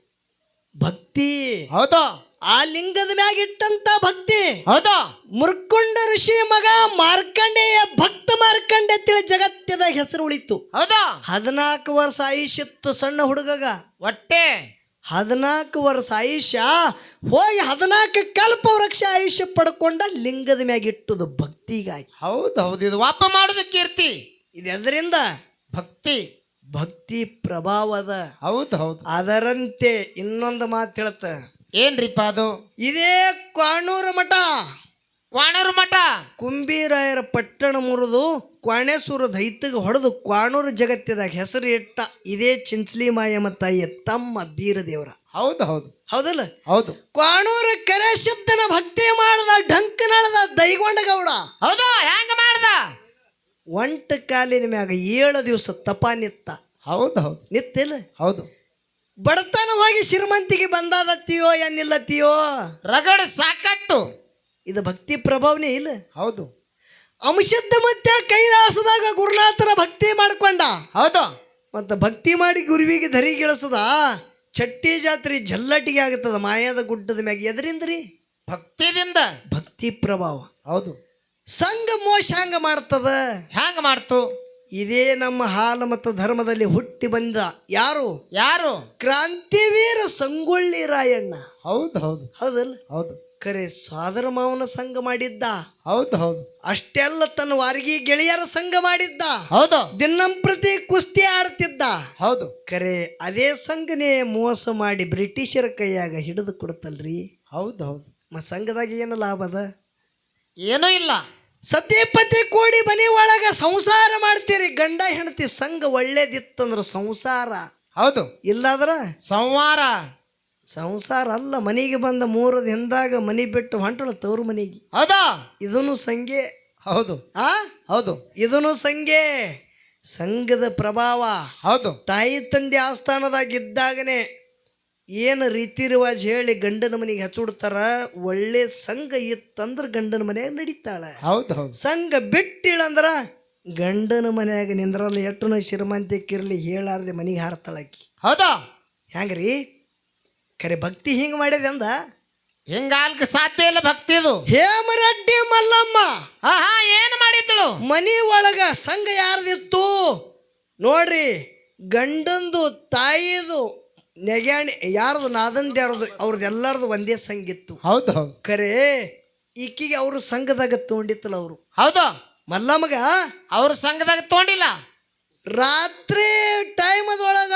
ಭಕ್ತಿ. ಹೌದಾ. ಆ ಲಿಂಗದ ಮ್ಯಾಗ ಇಟ್ಟಂತ ಭಕ್ತಿ. ಹೌದಾ. ಮುರ್ಕೊಂಡ ಋಷಿ ಮಗ ಮಾರ್ಕಂಡೆಯ ಭಕ್ತ ಮಾರ್ಕಂಡೆ ತಿಳಿ ಜಗತ್ತದ ಹೆಸರು ಉಳಿತು. ಹೌದಾ. ಹದಿನಾಲ್ಕು ವರ್ಷ ಆಯುಷ್ಯತ್ತು ಸಣ್ಣ ಹುಡುಗಗ. ಹೊಟ್ಟೆ. ಹದಿನಾಲ್ಕು ವರ್ಷ ಆಯುಷ್ಯ ಹೋಗಿ ಹದಿನಾಲ್ಕು ಕಲ್ಪ ವೃಕ್ಷ ಆಯುಷ್ಯ ಪಡ್ಕೊಂಡ ಲಿಂಗದ ಮ್ಯಾಗ ಇಟ್ಟುದು ಭಕ್ತಿಗಾಗಿ. ಹೌದು ಹೌದು ಇದು ವಾಪ ಮಾಡುದು ಕೀರ್ತಿ. ಇದು ಎದರಿಂದ? ಭಕ್ತಿ. ಭಕ್ತಿ ಪ್ರಭಾವದ ಹೌದು ಹೌದು. ಅದರಂತೆ ಇನ್ನೊಂದು ಮಾತು ಹೇಳುತ್ತ ಏನ್ರಿಪ್ಪ ಅದು? ಇದೇ ಕಾಣೂರು ಮಠ. ಕ್ವಾಣೂರು ಮಠ. ಕುಂಬೀರಾಯರ ಪಟ್ಟಣ ಮುರಿದು ಕ್ವಾಣೇಶ್ವರ ದೈತ್ಯಗೆ ಹೊಡೆದು ಕ್ವಾಣೂರು ಜಗತ್ತಿದಾಗ ಹೆಸರು ಇಟ್ಟ ಇದೇ ಚಿಂಚಲಿ ಮಾಯಮ್ಮ ತಾಯಿಯ ತಮ್ಮ ಬೀರದೇವರ. ಹೌದು ಹೌದು. ಹೌದಲ್ಲ? ಹೌದು. ಕ್ವಾಣೂರ ಕೆರೆ ಶಬ್ದನ ಭಕ್ತಿ ಮಾಡದ ಢಂಕನಾಳದ ದೈಗೊಂಡ ಗೌಡ ಹೌದು ಹೆಂಗ ಮಾಡ್ದ? ಒಂಟ ಕಾಲಿನ ಮ್ಯಾಗ ಏಳು ದಿವಸ ತಪ ನಿತ್ತ. ಹೌದು ಹೌದು. ನಿತ್ತಿಲ್ಲ ಹೌದು. ಬಡತನ ಹೋಗಿ ಶ್ರೀಮಂತಿಗೆ ಬಂದಾದತ್ತೀಯೋ ಏನಿಲ್ಲತ್ತೀಯೋ ರಗಡ ಸಾಕಟ್ಟು. ಇದು ಭಕ್ತಿ ಪ್ರಭಾವನೇ ಇಲ್ಲ. ಹೌದು. ಅಂಶದ್ದ ಮತ್ತೆ ಕೈಲಾಸದಾಗ ಗುರುನಾಥರ ಭಕ್ತಿ ಮಾಡ್ಕೊಂಡ. ಹೌದು. ಮತ್ತು ಭಕ್ತಿ ಮಾಡಿ ಗುರುವಿಗೆ ಧರಿ ಗಿಳಿಸದ ಚಟ್ಟಿ ಜಾತ್ರೆ ಜಲ್ಲಟಿಗೆ ಆಗುತ್ತದ ಮಾಯಾದ ಗುಡ್ಡದ ಮ್ಯಾಗ. ಎದರಿಂದ ರೀ ಭಕ್ತಿದಿಂದ. ಭಕ್ತಿ ಪ್ರಭಾವ. ಹೌದು. ಸಂಘ ಮೋಶ ಹಂಗ ಮಾಡ್ತದ? ಹ್ಯಾಂಗ ಮಾಡ್ತು? ಇದೇ ನಮ್ಮ ಹಾಲ ಮತ್ತು ಧರ್ಮದಲ್ಲಿ ಹುಟ್ಟಿ ಬಂದ ಯಾರು? ಯಾರು? ಕ್ರಾಂತಿವೀರ ಸಂಗೊಳ್ಳಿ ರಾಯಣ್ಣ. ಹೌದು ಹೌದು. ಹೌದಲ್ಲ? ಹೌದು. ಕರೆ ಸಾದರ ಮಾವನ ಸಂಘ ಮಾಡಿದ್ದ. ಹೌದು ಹೌದು. ಅಷ್ಟೆಲ್ಲ ತನ್ನ ವಾರಿಗೆ ಗೆಳೆಯರ ಸಂಘ ಮಾಡಿದ್ದ. ಹೌದು. ದಿನಂಪ್ರತಿ ಕುಸ್ತಿ ಆಡ್ತಿದ್ದ ಹೌದು. ಕರೆ ಅದೇ ಸಂಘನೇ ಮೋಸ ಮಾಡಿ ಬ್ರಿಟಿಷರ ಕೈಯಾಗ ಹಿಡಿದು ಕೊಡುತ್ತಲ್ರಿ? ಹೌದು ಹೌದು. ಮ ಸಂಘದಾಗ ಏನು ಲಾಭ ಅದ? ಏನೂ ಇಲ್ಲ. ಸತಿಪತಿ ಕೂಡಿ ಮನೆ ಒಳಗ ಸಂಸಾರ ಮಾಡ್ತೀರಿ. ಗಂಡ ಹೆಂಡತಿ ಸಂಘ ಒಳ್ಳೇದಿತ್ತಂದ್ರ ಸಂಸಾರ. ಹೌದು. ಇಲ್ಲಾದ್ರ? ಸಂವಾರ. ಸಂಸಾರ ಅಲ್ಲ ಮನೆಗೆ ಬಂದ ಮೂರು ದಿನದಾಗ ಮನೆ ಬಿಟ್ಟು ಹೊಂಟಳು ತವ್ರ ಮನೆಗೆ. ಹೌದಾ? ಇದನ್ನು ಸಂಗೆ. ಹೌದು. ಆ? ಹೌದು. ಇದನ್ನು ಸಂಗೆ. ಸಂಘದ ಪ್ರಭಾವ. ಹೌದು. ತಾಯಿ ತಂದೆ ಆಸ್ಥಾನದಾಗಿದ್ದಾಗನೇ ಏನು ರೀತಿ ರಿವಾಜ್ ಹೇಳಿ ಗಂಡನ ಮನೆಗೆ ಹಚ್ಚಿಡ್ತಾರ ಒಳ್ಳೆ ಸಂಘ ಇತ್ತಂದ್ರೆ ಗಂಡನ ಮನೆಯಾಗ ನಡೀತಾಳೆ. ಹೌದು ಹೌದು. ಸಂಘ ಬಿಟ್ಟಿಳಂದ್ರ ಗಂಡನ ಮನೆಯಾಗ ನಿಂದ್ರಲ್ಲ ಎಟ್ಟು ಶ್ರೀಮಂತಿಕಿರ್ಲಿ ಹೇಳಾರದೆ ಮನೆಗೆ ಹಾರತಾಳಕಿ. ಹೌದಾ? ಹೆಂಗ್ರಿ ಖರೆ ಭಕ್ತಿ ಹಿಂಗೆ ಮಾಡಿದೆ ಅಂದ? ಹಿಂಗಾಲ್ಕ ಸಾಧ್ಯ ಇಲ್ಲ ಭಕ್ತಿ ಭಕ್ತಿದು ಹೇಮರೆಡ್ಡಿ ಮಲ್ಲಮ್ಮ. ಆಹಾ ಏನು ಮಾಡಿದ್ಳು? ಮನಿ ಒಳಗ ಸಂಘ ಯಾರ್ದಿತ್ತು? ನೋಡ್ರಿ ಗಂಡಂದು ತಾಯಿದು ನೆಗ್ಯಾಣಿ ಯಾರ್ದು ನಾದಂದ್ ಯಾರದು ಅವ್ರದ್ದು ಎಲ್ಲರದು ಒಂದೇ ಸಂಘ ಇತ್ತು. ಹೌದು ಹೌದು. ಖರೆ ಈಕಿಗೆ ಅವರು ಸಂಘದಾಗ ತೊಗೊಂಡಿತ್ತಲ್ಲ ಅವರು. ಹೌದು. ಮಲ್ಲಮ್ಮಗ? ಅವ್ರ ಸಂಘದಾಗ ತೊಗೊಂಡಿಲ್ಲ. ರಾತ್ರಿ ಟೈಮ್ ಅದೊಳಗ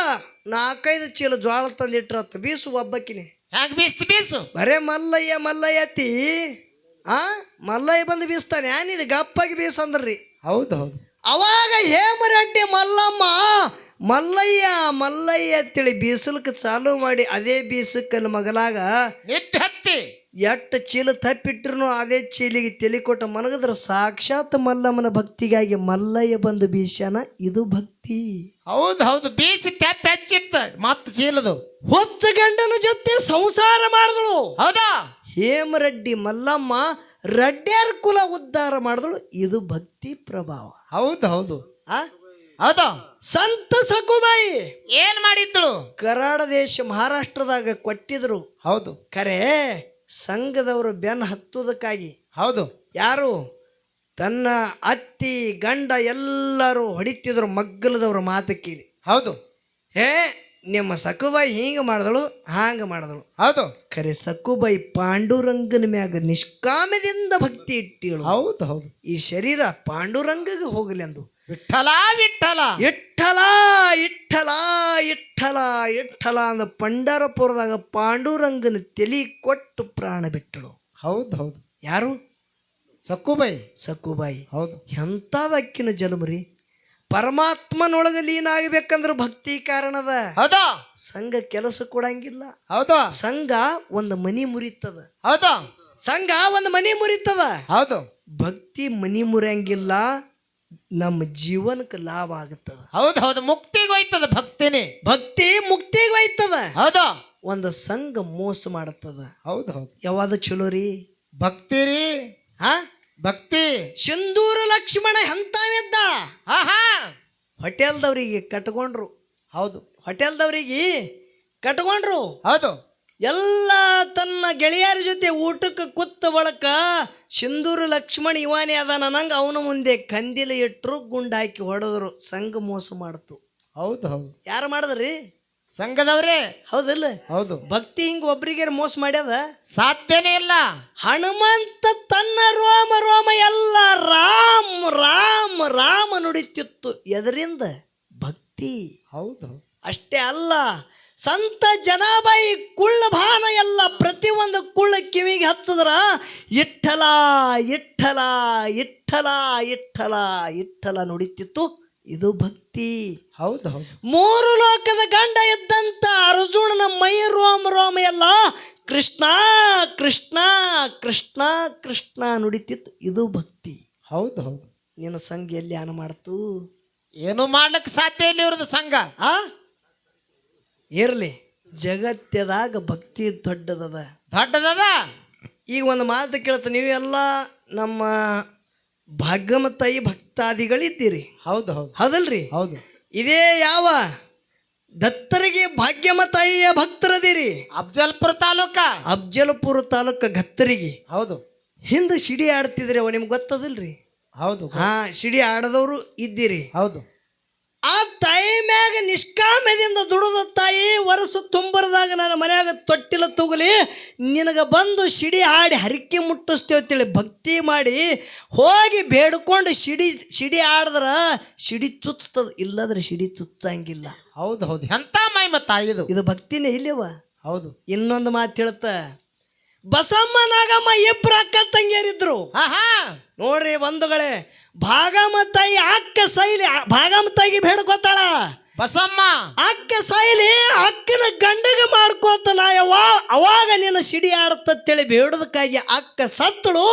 ನಾಲ್ಕೈದು ಚೀಲ ಜ್ವಾಳ ತಂದಿಟ್ರತ್ತ ಬೀಸು ಒಬ್ಬಕ್ಕಿನಿ. ಹೆಂಗ್ ಬೀಸ್ತಿ ಬೀಸು? ಬರೇ ಮಲ್ಲಯ್ಯ ಮಲ್ಲಯ್ಯ ಅತ್ತಿ. ಆ? ಮಲ್ಲಯ್ಯ ಬಂದು ಬೀಸ್ತಾನೆ. ಏನಿದೆ ಗಪ್ಪಾಗಿ ಬೀಸಂದ್ರಿ? ಹೌದು ಹೌದು. ಅವಾಗ ಹೇಮರೆಡ್ಡಿ ಮಲ್ಲಮ್ಮ ಮಲ್ಲಯ್ಯ ಮಲ್ಲಯ್ಯ ಅಂತೇಳಿ ಬೀಸಲ್ಕ ಚಾಲು ಮಾಡಿ ಅದೇ ಬೀಸಕ್ಕನ ಮಗಲಾಗ ನಿತ್ಯ ಹತ್ತಿ. ಎಟ್ಟು ಚೀಲ ತಪ್ಪಿಟ್ರು ಅದೇ ಚೀಲಿಗೆ ತಲೆ ಕೊಟ್ಟ ಮನಗದ್ರ ಸಾಕ್ಷಾತ್ ಮಲ್ಲಮ್ಮನ ಭಕ್ತಿಗಾಗಿ ಮಲ್ಲಯ್ಯ ಬಂದು ಬೀಸ್ಯಾನ. ಇದು ಭಕ್ತಿ. ಹೌದು ಹೌದು. ಬೀಸಿ ತೆಪ್ಪ ಹೆಚ್ಚಿಟ್ಟ ಮತ್ತೆ ಚೀಲದು. ಹೊತ್ತ ಗಂಡನ ಜೊತೆ ಸಂಸಾರ ಮಾಡಿದಳು. ಹೌದಾ? ಹೇಮರೆಡ್ಡಿ ಮಲ್ಲಮ್ಮ ರೆಡ್ಡಿಯರ್ ಕುಲ ಉದ್ಧಾರ ಮಾಡಿದಳು. ಇದು ಭಕ್ತಿ ಪ್ರಭಾವ. ಹೌದು ಹೌದು. ಆ? ಹೌದು. ಸಂತ ಸಕುಬಾಯಿ. ಏನ್ ಮಾಡಿದ್ಳು ಕರಾಡ ದೇಶ ಮಹಾರಾಷ್ಟ್ರದಾಗ ಕೊಟ್ಟಿದ್ರು. ಹೌದು. ಖರೆ ಸಂಘದವರು ಬೆನ್ ಹತ್ತುವುದಕ್ಕಾಗಿ. ಹೌದು. ಯಾರು? ತನ್ನ ಅತ್ತಿ ಗಂಡ ಎಲ್ಲರೂ ಹೊಡಿತಿದ್ರು ಮಗ್ಗಲದವ್ರ ಮಾತು ಕೇಳಿ. ಹೌದು. ಹೇ ನಿಮ್ಮ ಸಕುಬಾಯಿ ಹಿಂಗೆ ಮಾಡಿದಳು ಹಾಂಗೆ ಮಾಡಿದಳು. ಹೌದು. ಖರೆ ಸಕುಬಾಯಿ ಪಾಂಡುರಂಗನ ಮ್ಯಾಗ ನಿಷ್ಕಾಮದಿಂದ ಭಕ್ತಿ ಇಟ್ಟಿಳು ಹೌದು ಹೌದು. ಈ ಶರೀರ ಪಾಂಡುರಂಗಗೆ ಹೋಗಲಿ ಅಂದು. ವಿಠಲ ವಿಠಲ ಇಟ್ಟಲ ಇಟ್ಟಲ ಇಟ್ಟಲ ಇಟ್ಟಲ ಅಂದ ಪಂಡರಪುರದಾಗ ಪಾಂಡುರಂಗನ ತಲಿ ಕೊಟ್ಟು ಪ್ರಾಣ ಬಿಟ್ಟಳು. ಹೌದು ಹೌದು. ಯಾರು? ಸಕ್ಕುಬಾಯಿ. ಸಕ್ಕುಬಾಯಿ. ಹೌದು. ಎಂಥದಕ್ಕಿನ ಜಲಮರಿ ಪರಮಾತ್ಮನೊಳಗೆ ಲೀನ ಆಗ್ಬೇಕಂದ್ರೆ ಭಕ್ತಿ ಕಾರಣದ. ಹೌದಾ? ಸಂಘ ಕೆಲಸ ಕೊಡಂಗಿಲ್ಲ. ಹೌದಾ? ಸಂಘ ಒಂದು ಮನಿ ಮುರಿತದ. ಹೌದಾ? ಸಂಘ ಒಂದು ಮನಿ ಮುರಿತದ. ಹೌದು. ಭಕ್ತಿ ಮನಿ ಮುರಿಯಂಗಿಲ್ಲ. ನಮ್ಮ ಜೀವನಕ್ಕೆ ಲಾಭ ಆಗುತ್ತದೆ. ಹೌದು ಹೌದು ಮುಕ್ತಿಗೆ ಹೋಯ್ತದ ಭಕ್ತಿನೇ. ಭಕ್ತಿ ಮುಕ್ತಿಗೆ ಒಯ್ತದ ಹೌದು? ಒಂದು ಸಂಘ ಮೋಸ ಮಾಡುತ್ತದ. ಹೌದು ಹೌದು. ಯಾವಾಗ ಚಲೋ ರೀ? ಭಕ್ತಿ ರೀ. ಹಾ? ಭಕ್ತಿ. ಸಿಂಧೂರ ಲಕ್ಷ್ಮಣ ಹೆಂತಾವೆದ್ದ ಹಾ ಹಾ ಹೋಟೆಲ್ದವ್ರಿಗೆ ಕಟ್ಕೊಂಡ್ರು. ಹೌದು. ಹೋಟೆಲ್ದವ್ರಿಗೆ ಕಟ್ಕೊಂಡ್ರು. ಹೌದು. ಎಲ್ಲ ತನ್ನ ಗೆಳೆಯರ ಜೊತೆ ಊಟಕ್ಕೆ ಕುತ್ತ ಬಳಕ ಸಿಂಧೂರು ಲಕ್ಷ್ಮಣ ಇವಾನೇ ನಂಗೆ ಅವನ ಮುಂದೆ ಕಂದಿಲ ಇಟ್ಟರು ಗುಂಡಾಕಿ ಹೊಡೆದ್ರು. ಸಂಘ ಮೋಸ ಮಾಡ್ತು. ಹೌದು ಹೌದು. ಯಾರು ಮಾಡಿದ್ರಿ? ಸಂಘದವ್ರೇ. ಹೌದಲ್ಲ? ಹೌದು. ಭಕ್ತಿ ಹಿಂಗ ಒಬ್ರಿಗೆ ಮೋಸ ಮಾಡ್ಯದ? ಸಾಧ್ಯನೇ ಇಲ್ಲ. ಹನುಮಂತ ತನ್ನ ರೋಮ ರೋಮ ಎಲ್ಲ ರಾಮ್ ರಾಮ್ ರಾಮ ನುಡಿತಿತ್ತು. ಎದರಿಂದ ಭಕ್ತಿ. ಹೌದು. ಅಷ್ಟೇ ಅಲ್ಲ ಸಂತ ಜನಾಬಾಯಿ ಕುಳ್ಳ ಭಾನ ಎಲ್ಲ ಪ್ರತಿಯೊಂದು ಕುಳ್ಳ ಕಿವಿಗೆ ಹಚ್ಚಿದ್ರ ಇಟ್ಟಲ ಇಟ್ಟಲ ಇಟ್ಟಲ ಇಟ್ಟಲ ಇಟ್ಟಲ ನುಡಿತಿತ್ತು. ಇದು ಭಕ್ತಿ. ಹೌದು ಹೌದು. ಮೂರು ಲೋಕದ ಗಂಡ ಇದ್ದಂತ ಅರ್ಜುನನ ಮೈ ರೋಮ ರೋಮ ಎಲ್ಲ ಕೃಷ್ಣ ಕೃಷ್ಣ ಕೃಷ್ಣ ಕೃಷ್ಣ ನುಡಿತಿತ್ತು. ಇದು ಭಕ್ತಿ. ಹೌದು ಹೌದು. ನಿನ್ನ ಸಂಘ ಎಲ್ಲಿ ಆನ ಮಾಡ್ತು? ಏನು ಮಾಡ್ಲಿಕ್ಕೆ ಸಾಧ್ಯ ಇಲ್ಲ ಇವ್ರದ್ದು ಸಂಘ. ಆ? ಇರಲಿ. ಜಗತ್ತದಾಗ ಭಕ್ತಿ ದೊಡ್ಡದದ. ದೊಡ್ಡದದ? ಈಗ ಒಂದು ಮಾತು ಕೇಳ್ತ ನೀವೆಲ್ಲ ನಮ್ಮ ಭಾಗ್ಯಮತಾಯಿ ತಾಯಿ ಭಕ್ತಾದಿಗಳಿದ್ದೀರಿ. ಹೌದು ಹೌದು. ಹೌದಲ್ರಿ? ಹೌದು. ಇದೇ ಯಾವ ದತ್ತರಿಗೆ ಭಾಗ್ಯಮತಾಯಿಯ ಭಕ್ತರದಿರಿ? ಅಬ್ಜಲ್ಪುರ ತಾಲೂಕ. ಅಫ್ಜಲ್ಪುರ ತಾಲೂಕ ಗತ್ತರಿಗೆ. ಹೌದು. ಹಿಂದೆ ಸಿಡಿ ಆಡ್ತಿದ್ರಿ ಅವ ನಿಮ್ಗೆ ಗೊತ್ತದಲ್ರಿ? ಹೌದು. ಹಾ ಸಿಡಿ ಆಡದವರು ಇದ್ದೀರಿ. ಹೌದು. ಆ ತಾಯಿ ಮ್ಯಾಗ ನಿಷ್ಕಾಮ್ಯದಿಂದ ದುಡಿದ ತಾಯಿ ವರ್ಷ ತುಂಬರದಾಗ ನನ್ನ ಮನ್ಯಾಗ ತೊಟ್ಟಿಲ ತಗುಲಿ ನಿನಗೆ ಬಂದು ಸಿಡಿ ಆಡಿ ಹರಿಕೆ ಮುಟ್ಟಿಸ್ತೇವೆ ತಿಳಿ ಭಕ್ತಿ ಮಾಡಿ ಹೋಗಿ ಬೇಡ್ಕೊಂಡು ಸಿಡಿ ಸಿಡಿ ಆಡಿದ್ರೆ ಸಿಡಿ ಚುಚ್ತದ. ಇಲ್ಲದ್ರೆ ಸಿಡಿ ಚುಚ್ಚಂಗಿಲ್ಲ. ಹೌದು ಹೌದು. ಎಂತ ಮಹಿಮ ತಾಯಿದು? ಇದು ಭಕ್ತಿನೇ ಇಲ್ಲವ? ಹೌದು. ಇನ್ನೊಂದು ಮಾತು ಹೇಳ್ತ ಬಸಮ್ಮ ನಾಗಮ್ಮ ಇಬ್ಬರು ಅಕ್ಕ ತಂಗಿಯರಿದ್ರು. ಆಹಾ! ಹಾ ನೋಡ್ರಿ ಬಂಧುಗಳೇ ಭಾಗಮ ತಾಯಿ ಅಕ್ಕ ಸೈಲಿ ಭಾಗಮತಾಯಿಗೆ ಬೇಡ್ಕೋತಾಳ ಬಸಮ್ಮ! ಅಕ್ಕ ಸೈಲಿ ಅಕ್ಕನ ಗಂಡಗ ಮಾಡ್ಕೋತ ನಾ ಯವ್ವ ಅವಾಗ ನಿನ್ನ ಸಿಡಿ ಆಡ್ತೇಳಿ ಬೇಡೋದಕ್ಕಾಗಿ ಅಕ್ಕ ಸತ್ತಳು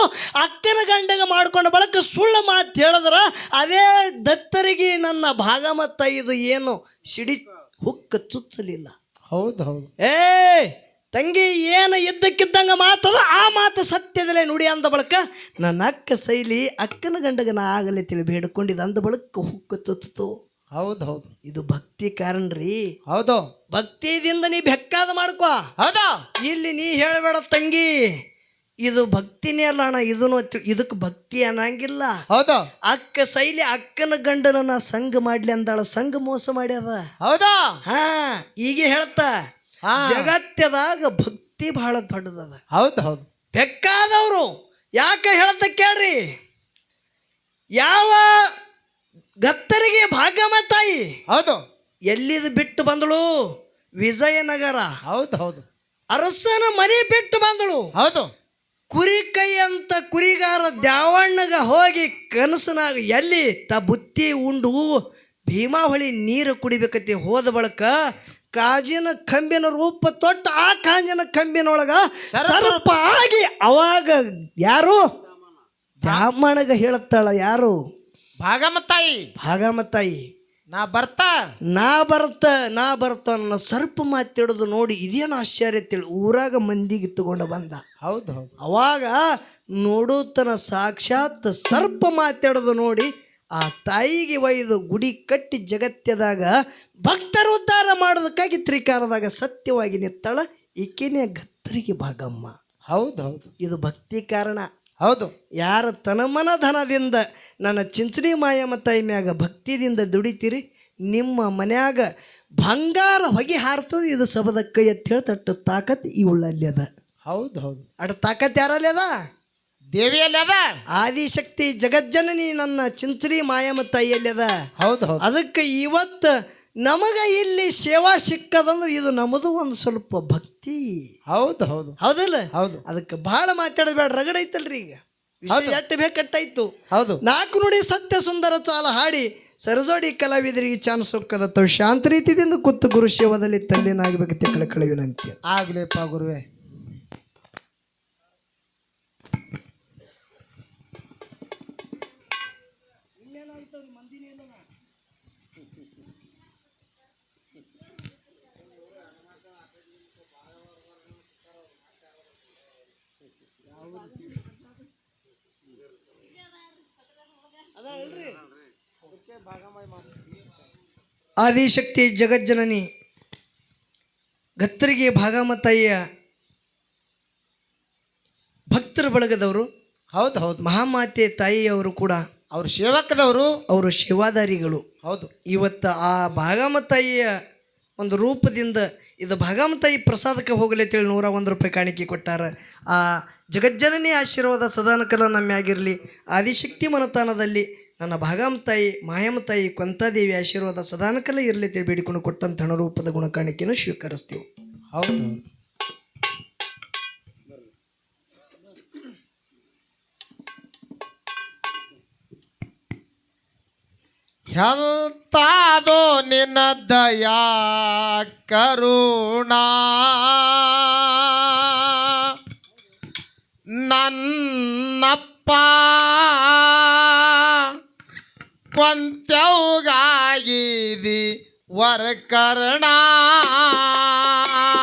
ಅಕ್ಕನ ಗಂಡಗ ಮಾಡ್ಕೊಂಡ ಬಳಕ ಸುಳ್ಳು ಮಾತು ಹೇಳಿದ್ರ ಅದೇ ದತ್ತರಿಗೆ ನನ್ನ ಭಾಗಮತ್ತ ಇದು ಏನು ಸಿಡಿ ಹುಕ್ಕ ಚುಚ್ಚಲಿಲ್ಲ. ಹೌದು ಹೌದು. ಏ ತಂಗಿ ಏನು ಇದ್ದಕ್ಕಿದ್ದಂಗೆ ಮಾತದ ಆ ಮಾತು ಸತ್ಯದಲ್ಲೇ ನುಡಿ ಅಂದ ಬಳಕ ನನ್ನ ಅಕ್ಕ ಶೈಲಿ ಅಕ್ಕನ ಗಂಡಗನ ಆಗಲಿ ತಿಳಿ ಬೇಡ್ಕೊಂಡಿದ್ದ ಅಂದ ಬಳಕ ಹುಕ್ಕು ತುತ್ತು ಹೌದು ಹೌದು. ಇದು ಭಕ್ತಿ ಕಾರಣ ರೀ ಹೌದು. ಭಕ್ತಿದಿಂದ ನೀ ಬೆಕ್ಕಾದ ಮಾಡ್ಕೋ. ಹೌದ. ಇಲ್ಲಿ ನೀ ಹೇಳಬೇಡ ತಂಗಿ ಇದು ಭಕ್ತಿನೇ ಅಲ್ಲ ಅಣ್ಣ ಇದನ್ನು ಇದಕ್ಕೆ ಭಕ್ತಿ ಅನ್ನಂಗಿಲ್ಲ. ಹೌದ. ಅಕ್ಕ ಶೈಲಿ ಅಕ್ಕನ ಗಂಡನ ಸಂಘ ಮಾಡ್ಲಿ ಅಂದಾಳ ಸಂಘ ಮೋಸ ಮಾಡ್ಯದ. ಹೌದಾ. ಹಾ ಈಗ ಹೇಳ್ತಾ. ಹಾ. ಜಗತ್ಯದಾಗ ಭಕ್ತಿ ಬಹಳ ದೊಡ್ಡದದ. ಹೌದು ಹೌದು. ಬೆಕ್ಕಾದವರು ಯಾಕೆ ಹೇಳ್ತ ಕೇಳ್ರಿ? ಯಾವ ಗತ್ತರಿಗೆ ಭಾಗಮ ತಾಯಿ? ಹೌದು. ಎಲ್ಲಿದು ಬಿಟ್ಟು ಬಂದಳು? ವಿಜಯನಗರ. ಹೌದು ಹೌದು. ಅರಸನ ಮನೆ ಬಿಟ್ಟು ಬಂದಳು. ಹೌದು. ಕುರಿ ಕೈ ಅಂತ ಕುರಿಗಾರ ದ್ಯಾವಣ್ಣಗ ಹೋಗಿ ಕನಸನಾಗ ಎಲ್ಲಿ ತ ಬುತ್ತಿ ಉಂಡು ಭೀಮಾವಳಿ ನೀರು ಕುಡಿಬೇಕತಿ ಹೋದ ಬಳಕ ಕಾಜಿನ ಕಂಬಿನ ರೂಪ ತೊಟ್ಟು ಆ ಕಾಂಜಿನ ಕಂಬಿನೊಳಗ ಸರ್ಪ. ಆಗಿ ಅವಾಗ ಯಾರು? ಬ್ರಾಹ್ಮಣಗ ಹೇಳುತ್ತಾಳ ಯಾರು? ಭಾಗಮತಾಯಿ. ಭಾಗಮತಾಯಿ. ಭಾಗಮ ತಾಯಿ ನಾ ಬರ್ತಾ. ನಾ ಬರ್ತ ನಾ ಬರ್ತ ನನ್ನ ಸರ್ಪ ಮಾತಾಡೋದು ನೋಡಿ ಇದೇನು ಆಶ್ಚರ್ಯ ತಿಳಿ ಊರಾಗ ಮಂದಿಗೆ ತಗೊಂಡು ಬಂದ. ಹೌದು ಹೌದು. ಅವಾಗ ನೋಡುತ್ತನ ಸಾಕ್ಷಾತ್ ಸರ್ಪ ಮಾತಾಡೋದು ನೋಡಿ ಆ ತಾಯಿಗೆ ಒಯ್ದು ಗುಡಿ ಕಟ್ಟಿ ಜಗತ್ಯದಾಗ ಭಕ್ತರು ಉದ್ಧಾರ ಮಾಡೋದಕ್ಕಾಗಿ ತ್ರಿಕಾರದಾಗ ಸತ್ಯವಾಗಿ ನಿತ್ತಳ ಈಕೆನೇ ಗತ್ತರಿಗೆ ಭಾಗಮ್ಮ. ಹೌದು ಹೌದು. ಇದು ಭಕ್ತಿ ಕಾರಣ. ಹೌದು. ಯಾರ ತನಮನ ಧನದಿಂದ ನನ್ನ ಚಿಂಚಣಿ ಮಾಯಮ್ಮ ತಾಯಿ ಮ್ಯಾಗ ಭಕ್ತಿದಿಂದ ದುಡಿತೀರಿ ನಿಮ್ಮ ಮನ್ಯಾಗ ಬಂಗಾರ ಹೊಗೆ ಹಾರ್ತದೆ ಇದು ಸಬದ ಕೈ ಅಂತ ಹೇಳಿ ತಟ್ಟು ತಾಕತ್ ಈ ಉಳ್ಳಲ್ಲಿ ಅದ. ಹೌದು ಹೌದು. ಅಡ ತಾಕತ್ ಯಾರಲ್ಲಿ ಅದ? ಅದ ಆದಿಶಕ್ತಿ ಜಗಜ್ಜನನಿ ನನ್ನ ಚಿಂಚರಿ ಮಾಯಮ್ಮ ತಾಯಿಯಲ್ಲಿ ಅದ ಹೌದು ಹೌದು. ಅದಕ್ಕೆ ಇವತ್ತು ನಮಗ ಇಲ್ಲಿ ಸೇವಾ ಸಿಕ್ಕದಂದ್ರೆ ಇದು ನಮ್ಮದು ಒಂದು ಸ್ವಲ್ಪ ಭಕ್ತಿ. ಹೌದು ಹೌದು. ಹೌದಲ್ಲ? ಹೌದು. ಅದಕ್ಕೆ ಬಹಳ ಮಾತಾಡಬೇಡ ರಗಡ ಐತಲ್ರಿ ಈಗ. ವಿಷಯ ಎಟ್ಟು ಬೇಕಟ್ಟಾಯ್ತು. ಹೌದು. ನಾಲ್ಕು ನುಡಿ ಸತ್ಯ ಸುಂದರ ಚಾಲ ಹಾಡಿ ಸರಜೋಡಿ ಕಲಾವಿದರಿಗೆ ಚಾನ್ಸ್ ಒಕ್ಕದ ತಾವು ಶಾಂತ ರೀತಿಯಿಂದ ಕೂತು ಗುರು ಶಿವದಲ್ಲಿ ತಲ್ಲಿನಾಗಬೇಕು ತಿಕ್ಕಳ ಕಳುವಿನಂತೆ. ಆಗ್ಲಿಪ್ಪ ಗುರುವೆ. ಆದಿಶಕ್ತಿ ಜಗಜ್ಜನನಿ ಗತ್ತರಿಗೆ ಭಾಗಮತಯ್ಯ ಭಕ್ತರ ಬಳಗದವರು ಹೌದು ಹೌದು. ಮಹಾಮಾತೆ ತಾಯಿಯವರು ಕೂಡ ಅವರು ಸೇವಕದವರು. ಅವರು ಶಿವಾದಾರಿಗಳು ಹೌದು. ಇವತ್ತು ಆ ಭಾಗಮತಯ್ಯ ಒಂದು ರೂಪದಿಂದ ಇದು ಭಾಗಮತಾಯಿ ಪ್ರಸಾದಕ್ಕೆ ಹೋಗಲಿ ಅಂತೇಳಿ ನೂರ ಒಂದು ರೂಪಾಯಿ ಕಾಣಿಕೆ ಕೊಟ್ಟಾರ. ಆ ಜಗಜ್ಜನನಿ ಆಶೀರ್ವಾದ ಸದಾನಕಲ ನಮ್ಯಾಗಿರಲಿ ಆದಿಶಕ್ತಿ ಮನತಾನದಲ್ಲಿ ನನ್ನ ಭಾಗಮ್ಮ ತಾಯಿ ಮಾಯಮ್ಮ ತಾಯಿ ಕೊಂತಾದೇವಿ ಆಶೀರ್ವಾದ ಸದಾನಕಲ ಇರಲಿ ತಿಳಿ ಬೇಡಿಕೊಂಡು ಕೊಟ್ಟಂತ ಹಣರೂಪದ ಗುಣಕಾಣಿಕೆಯನ್ನು ಸ್ವೀಕರಿಸ್ತೀವಿ. ಹೌದು. ಎಂತಾದೋ ನಿನ್ನ ದಯಾ, ಕರುಣಾ, ನನ್ನಪ್ಪ. ಕೊಂತ್ಯವ್ಗಾಗಿದಿ ವರಕರ್ಣ.